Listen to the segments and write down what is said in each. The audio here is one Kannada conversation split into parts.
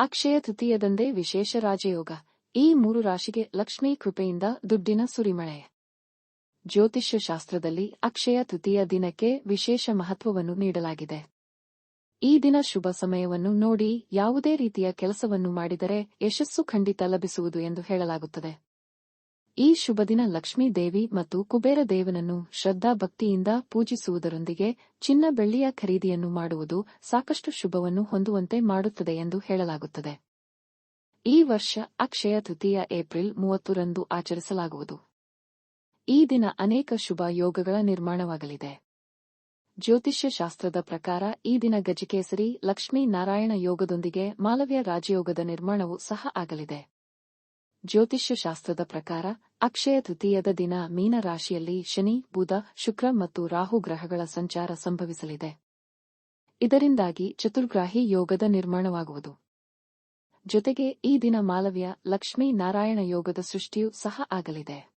ಅಕ್ಷಯ ತೃತೀಯದಂದೇ ವಿಶೇಷ ರಾಜಯೋಗ. ಈ ಮೂರು ರಾಶಿಗೆ ಲಕ್ಷ್ಮೀ ಕೃಪೆಯಿಂದ ದುಡ್ಡಿನ ಸುರಿಮಳೆ. ಜ್ಯೋತಿಷ್ಯ ಶಾಸ್ತ್ರದಲ್ಲಿ ಅಕ್ಷಯ ತೃತೀಯ ದಿನಕ್ಕೆ ವಿಶೇಷ ಮಹತ್ವವನ್ನು ನೀಡಲಾಗಿದೆ. ಈ ದಿನ ಶುಭ ಸಮಯವನ್ನು ನೋಡಿ ಯಾವುದೇ ರೀತಿಯ ಕೆಲಸವನ್ನು ಮಾಡಿದರೆ ಯಶಸ್ಸು ಖಂಡಿತ ಲಭಿಸುವುದು ಎಂದು ಹೇಳಲಾಗುತ್ತದೆ. ಈ ಶುಭ ದಿನ ಲಕ್ಷ್ಮೀ ದೇವಿ ಮತ್ತು ಕುಬೇರ ದೇವನನ್ನು ಶ್ರದ್ಧಾ ಭಕ್ತಿಯಿಂದ ಪೂಜಿಸುವುದರೊಂದಿಗೆ ಚಿನ್ನ ಬೆಳ್ಳಿಯ ಖರೀದಿಯನ್ನು ಮಾಡುವುದು ಸಾಕಷ್ಟು ಶುಭವನ್ನು ಹೊಂದುವಂತೆ ಮಾಡುತ್ತದೆ ಎಂದು ಹೇಳಲಾಗುತ್ತದೆ. ಈ ವರ್ಷ ಅಕ್ಷಯ ತೃತೀಯ ಏಪ್ರಿಲ್ ಮೂವತ್ತರಂದು ಆಚರಿಸಲಾಗುವುದು. ಈ ದಿನ ಅನೇಕ ಶುಭ ಯೋಗಗಳ ನಿರ್ಮಾಣವಾಗಲಿದೆ. ಜ್ಯೋತಿಷ್ಯ ಶಾಸ್ತ್ರದ ಪ್ರಕಾರ ಈ ದಿನ ಗಜಕೇಸರಿ ಲಕ್ಷ್ಮೀ ನಾರಾಯಣ ಯೋಗದೊಂದಿಗೆ ಮಾಲವ್ಯ ರಾಜಯೋಗದ ನಿರ್ಮಾಣವೂ ಸಹ ಆಗಲಿದೆ. ಜ್ಯೋತಿಷ್ಯ ಶಾಸ್ತ್ರದ ಪ್ರಕಾರ, ಅಕ್ಷಯ ತೃತೀಯದ ದಿನ ಮೀನ ರಾಶಿಯಲ್ಲಿ ಶನಿ, ಬುಧ, ಶುಕ್ರ ಮತ್ತು ರಾಹು ಗ್ರಹಗಳ ಸಂಚಾರ ಸಂಭವಿಸಲಿದೆ. ಇದರಿಂದಾಗಿ ಚತುರ್ಗ್ರಾಹಿ ಯೋಗದ ನಿರ್ಮಾಣವಾಗುವುದು. ಜೊತೆಗೆ ಈ ದಿನ ಮಾಲವ್ಯ ಲಕ್ಷ್ಮೀ ನಾರಾಯಣ ಯೋಗದ ಸೃಷ್ಟಿಯೂ ಸಹ ಆಗಲಿದೆ.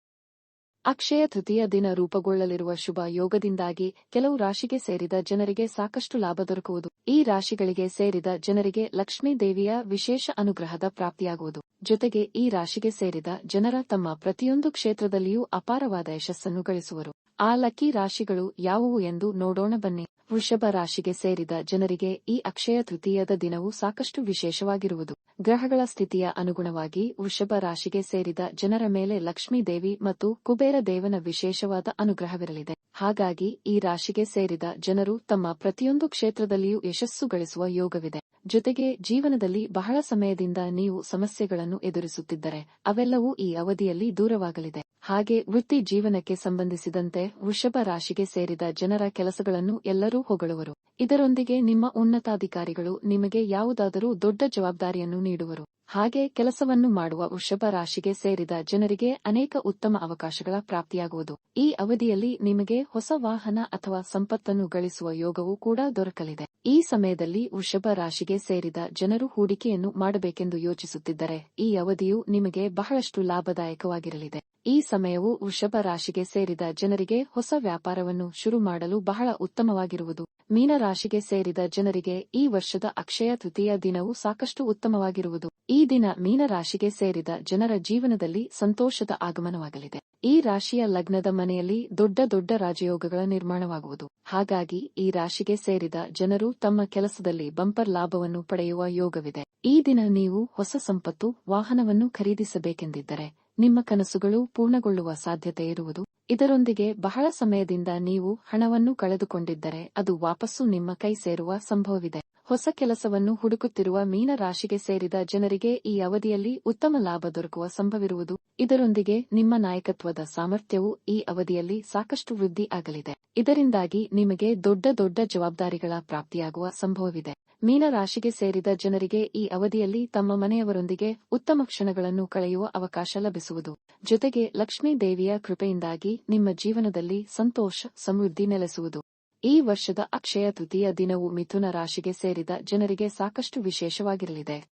ಅಕ್ಷಯ ತೃತೀಯ ದಿನ ರೂಪುಗೊಳ್ಳಲಿರುವ ಶುಭ ಯೋಗದಿಂದಾಗಿ ಕೆಲವು ರಾಶಿಗೆ ಸೇರಿದ ಜನರಿಗೆ ಸಾಕಷ್ಟು ಲಾಭ ದೊರಕುವುದು. ಈ ರಾಶಿಗಳಿಗೆ ಸೇರಿದ ಜನರಿಗೆ ಲಕ್ಷ್ಮೀ ದೇವಿಯ ವಿಶೇಷ ಅನುಗ್ರಹದ ಪ್ರಾಪ್ತಿಯಾಗುವುದು. ಜೊತೆಗೆ ಈ ರಾಶಿಗೆ ಸೇರಿದ ಜನರ ತಮ್ಮ ಪ್ರತಿಯೊಂದು ಕ್ಷೇತ್ರದಲ್ಲಿಯೂ ಅಪಾರವಾದ ಯಶಸ್ಸನ್ನು ಗಳಿಸುವರು. ಆ ಲಕ್ಕಿ ರಾಶಿಗಳು ಯಾವುವು ಎಂದು ನೋಡೋಣ ಬನ್ನಿ. ವೃಷಭ ರಾಶಿಗೆ ಸೇರಿದ ಜನರಿಗೆ ಈ ಅಕ್ಷಯ ತೃತೀಯದ ದಿನವು ಸಾಕಷ್ಟು ವಿಶೇಷವಾಗಿರುವುದು. ಗ್ರಹಗಳ ಸ್ಥಿತಿಯ ಅನುಗುಣವಾಗಿ ವೃಷಭ ರಾಶಿಗೆ ಸೇರಿದ ಜನರ ಮೇಲೆ ಲಕ್ಷ್ಮೀ ದೇವಿ ಮತ್ತು ಕುಬೇರ ದೇವನ ವಿಶೇಷವಾದ ಅನುಗ್ರಹವಿರಲಿದೆ. ಹಾಗಾಗಿ ಈ ರಾಶಿಗೆ ಸೇರಿದ ಜನರು ತಮ್ಮ ಪ್ರತಿಯೊಂದು ಕ್ಷೇತ್ರದಲ್ಲಿಯೂ ಯಶಸ್ಸು ಗಳಿಸುವ ಯೋಗವಿದೆ. ಜೊತೆಗೆ ಜೀವನದಲ್ಲಿ ಬಹಳ ಸಮಯದಿಂದ ನೀವು ಸಮಸ್ಯೆಗಳನ್ನು ಎದುರಿಸುತ್ತಿದ್ದರೆ ಅವೆಲ್ಲವೂ ಈ ಅವಧಿಯಲ್ಲಿ ದೂರವಾಗಲಿದೆ. ಹಾಗೆ ವೃತ್ತಿ ಜೀವನಕ್ಕೆ ಸಂಬಂಧಿಸಿದಂತೆ ವೃಷಭ ರಾಶಿಗೆ ಸೇರಿದ ಜನರ ಕೆಲಸಗಳನ್ನು ಎಲ್ಲರೂ ಹೊಗಳುವರು. ಇದರೊಂದಿಗೆ ನಿಮ್ಮ ಉನ್ನತಾಧಿಕಾರಿಗಳು ನಿಮಗೆ ಯಾವುದಾದರೂ ದೊಡ್ಡ ಜವಾಬ್ದಾರಿಯನ್ನು ನೀಡುವರು. ಹಾಗೆ ಕೆಲಸವನ್ನು ಮಾಡುವ ವೃಷಭ ರಾಶಿಗೆ ಸೇರಿದ ಜನರಿಗೆ ಅನೇಕ ಉತ್ತಮ ಅವಕಾಶಗಳ ಪ್ರಾಪ್ತಿಯಾಗುವುದು. ಈ ಅವಧಿಯಲ್ಲಿ ನಿಮಗೆ ಹೊಸ ವಾಹನ ಅಥವಾ ಸಂಪತ್ತನ್ನು ಗಳಿಸುವ ಯೋಗವೂ ಕೂಡ ದೊರಕಲಿದೆ. ಈ ಸಮಯದಲ್ಲಿ ವೃಷಭ ರಾಶಿಗೆ ಸೇರಿದ ಜನರು ಹೂಡಿಕೆಯನ್ನು ಮಾಡಬೇಕೆಂದು ಯೋಚಿಸುತ್ತಿದ್ದರೆ ಈ ಅವಧಿಯು ನಿಮಗೆ ಬಹಳಷ್ಟು ಲಾಭದಾಯಕವಾಗಿರಲಿದೆ. ಈ ಸಮಯವು ವೃಷಭ ರಾಶಿಗೆ ಸೇರಿದ ಜನರಿಗೆ ಹೊಸ ವ್ಯಾಪಾರವನ್ನು ಶುರು ಮಾಡಲು ಬಹಳ ಉತ್ತಮವಾಗಿರುವುದು. ಮೀನರಾಶಿಗೆ ಸೇರಿದ ಜನರಿಗೆ ಈ ವರ್ಷದ ಅಕ್ಷಯ ತೃತೀಯ ದಿನವು ಸಾಕಷ್ಟು ಉತ್ತಮವಾಗಿರುವುದು. ಈ ದಿನ ಮೀನ ರಾಶಿಗೆ ಸೇರಿದ ಜನರ ಜೀವನದಲ್ಲಿ ಸಂತೋಷದ ಆಗಮನವಾಗಲಿದೆ. ಈ ರಾಶಿಯ ಲಗ್ನದ ಮನೆಯಲ್ಲಿ ದೊಡ್ಡ ದೊಡ್ಡ ರಾಜಯೋಗಗಳ ನಿರ್ಮಾಣವಾಗುವುದು. ಹಾಗಾಗಿ ಈ ರಾಶಿಗೆ ಸೇರಿದ ಜನರು ತಮ್ಮ ಕೆಲಸದಲ್ಲಿ ಬಂಪರ್ ಲಾಭವನ್ನು ಪಡೆಯುವ ಯೋಗವಿದೆ. ಈ ದಿನ ನೀವು ಹೊಸ ಸಂಪತ್ತು, ವಾಹನವನ್ನು ಖರೀದಿಸಬೇಕೆಂದಿದ್ದರೆ ನಿಮ್ಮ ಕನಸುಗಳು ಪೂರ್ಣಗೊಳ್ಳುವ ಸಾಧ್ಯತೆ ಇರುವುದು. ಇದರೊಂದಿಗೆ ಬಹಳ ಸಮಯದಿಂದ ನೀವು ಹಣವನ್ನು ಕಳೆದುಕೊಂಡಿದ್ದರೆ ಅದು ವಾಪಸ್ಸು ನಿಮ್ಮ ಕೈ ಸೇರುವ ಸಂಭವವಿದೆ. ಹೊಸ ಕೆಲಸವನ್ನು ಹುಡುಕುತ್ತಿರುವ ಮೀನ ರಾಶಿಗೆ ಸೇರಿದ ಜನರಿಗೆ ಈ ಅವಧಿಯಲ್ಲಿ ಉತ್ತಮ ಲಾಭ ದೊರಕುವ ಸಂಭವಿರುವುದು. ಇದರೊಂದಿಗೆ ನಿಮ್ಮ ನಾಯಕತ್ವದ ಸಾಮರ್ಥ್ಯವು ಈ ಅವಧಿಯಲ್ಲಿ ಸಾಕಷ್ಟು ವೃದ್ಧಿ ಆಗಲಿದೆ. ಇದರಿಂದಾಗಿ ನಿಮಗೆ ದೊಡ್ಡ ದೊಡ್ಡ ಜವಾಬ್ದಾರಿಗಳ ಪ್ರಾಪ್ತಿಯಾಗುವ ಸಂಭವವಿದೆ. ಮೀನ ರಾಶಿಗೆ ಸೇರಿದ ಜನರಿಗೆ ಈ ಅವಧಿಯಲ್ಲಿ ತಮ್ಮ ಮನೆಯವರೊಂದಿಗೆ ಉತ್ತಮ ಕ್ಷಣಗಳನ್ನು ಕಳೆಯುವ ಅವಕಾಶ ಲಭಿಸುವುದು. ಜೊತೆಗೆ ಲಕ್ಷ್ಮೀ ದೇವಿಯ ಕೃಪೆಯಿಂದಾಗಿ ನಿಮ್ಮ ಜೀವನದಲ್ಲಿ ಸಂತೋಷ, ಸಮೃದ್ಧಿ ನೆಲೆಸುವುದು. ಈ ವರ್ಷದ ಅಕ್ಷಯ ತೃತೀಯ ದಿನವು ಮಿಥುನ ರಾಶಿಗೆ ಸೇರಿದ ಜನರಿಗೆ ಸಾಕಷ್ಟು ವಿಶೇಷವಾಗಿರಲಿದೆ.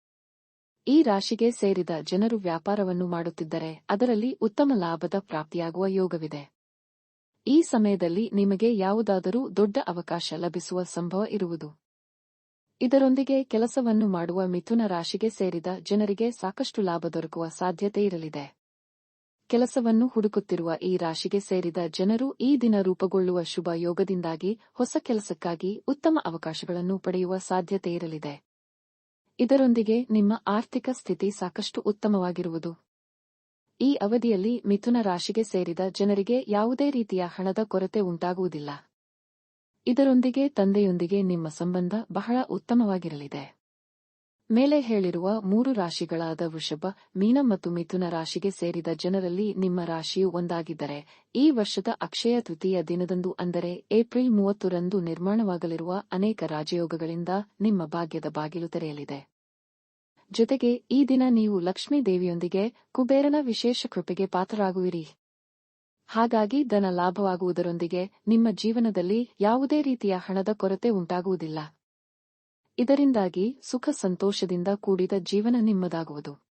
ಈ ರಾಶಿಗೆ ಸೇರಿದ ಜನರು ವ್ಯಾಪಾರವನ್ನು ಮಾಡುತ್ತಿದ್ದರೆ ಅದರಲ್ಲಿ ಉತ್ತಮ ಲಾಭದ ಪ್ರಾಪ್ತಿಯಾಗುವ ಯೋಗವಿದೆ. ಈ ಸಮಯದಲ್ಲಿ ನಿಮಗೆ ಯಾವುದಾದರೂ ದೊಡ್ಡ ಅವಕಾಶ ಲಭಿಸುವ ಸಂಭವ ಇರುವುದು. ಇದರೊಂದಿಗೆ ಕೆಲಸವನ್ನು ಮಾಡುವ ಮಿಥುನ ರಾಶಿಗೆ ಸೇರಿದ ಜನರಿಗೆ ಸಾಕಷ್ಟು ಲಾಭ ದೊರಕುವ ಸಾಧ್ಯತೆ ಇರಲಿದೆ. ಕೆಲಸವನ್ನು ಹುಡುಕುತ್ತಿರುವ ಈ ರಾಶಿಗೆ ಸೇರಿದ ಜನರು ಈ ದಿನ ರೂಪುಗೊಳ್ಳುವ ಶುಭ ಯೋಗದಿಂದಾಗಿ ಹೊಸ ಕೆಲಸಕ್ಕಾಗಿ ಉತ್ತಮ ಅವಕಾಶಗಳನ್ನು ಪಡೆಯುವ ಸಾಧ್ಯತೆ ಇರಲಿದೆ. ಇದರೊಂದಿಗೆ ನಿಮ್ಮ ಆರ್ಥಿಕ ಸ್ಥಿತಿ ಸಾಕಷ್ಟು ಉತ್ತಮವಾಗಿರುವುದು. ಈ ಅವಧಿಯಲ್ಲಿ ಮಿಥುನ ರಾಶಿಗೆ ಸೇರಿದ ಜನರಿಗೆ ಯಾವುದೇ ರೀತಿಯ ಹಣದ ಕೊರತೆ ಉಂಟಾಗುವುದಿಲ್ಲ. ಇದರೊಂದಿಗೆ ತಂದೆಯೊಂದಿಗೆ ನಿಮ್ಮ ಸಂಬಂಧ ಬಹಳ ಉತ್ತಮವಾಗಿರಲಿದೆ. ಮೇಲೆ ಹೇಳಿರುವ ಮೂರು ರಾಶಿಗಳಾದ ವೃಷಭ, ಮೀನ ಮತ್ತು ಮಿಥುನ ರಾಶಿಗೆ ಸೇರಿದ ಜನರಲ್ಲಿ ನಿಮ್ಮ ರಾಶಿಯು ಒಂದಾಗಿದ್ದರೆ, ಈ ವರ್ಷದ ಅಕ್ಷಯ ತೃತೀಯ ದಿನದಂದು ಅಂದರೆ ಏಪ್ರಿಲ್ ಮೂವತ್ತರಂದು ನಿರ್ಮಾಣವಾಗಲಿರುವ ಅನೇಕ ರಾಜಯೋಗಗಳಿಂದ ನಿಮ್ಮ ಭಾಗ್ಯದ ಬಾಗಿಲು ತೆರೆಯಲಿದೆ. ಜೊತೆಗೆ ಈ ದಿನ ನೀವು ಲಕ್ಷ್ಮೀ ದೇವಿಯೊಂದಿಗೆ ಕುಬೇರನ ವಿಶೇಷ ಕೃಪೆಗೆ ಪಾತ್ರರಾಗುವಿರಿ. ಹಾಗಾಗಿ ಧನ ಲಾಭವಾಗುವುದರೊಂದಿಗೆ ನಿಮ್ಮ ಜೀವನದಲ್ಲಿ ಯಾವುದೇ ರೀತಿಯ ಹಣದ ಕೊರತೆ ಉಂಟಾಗುವುದಿಲ್ಲ. ಇದರಿಂದಾಗಿ ಸುಖ ಸಂತೋಷದಿಂದ ಕೂಡಿದ ಜೀವನ ನಿಮ್ಮದಾಗುವುದು.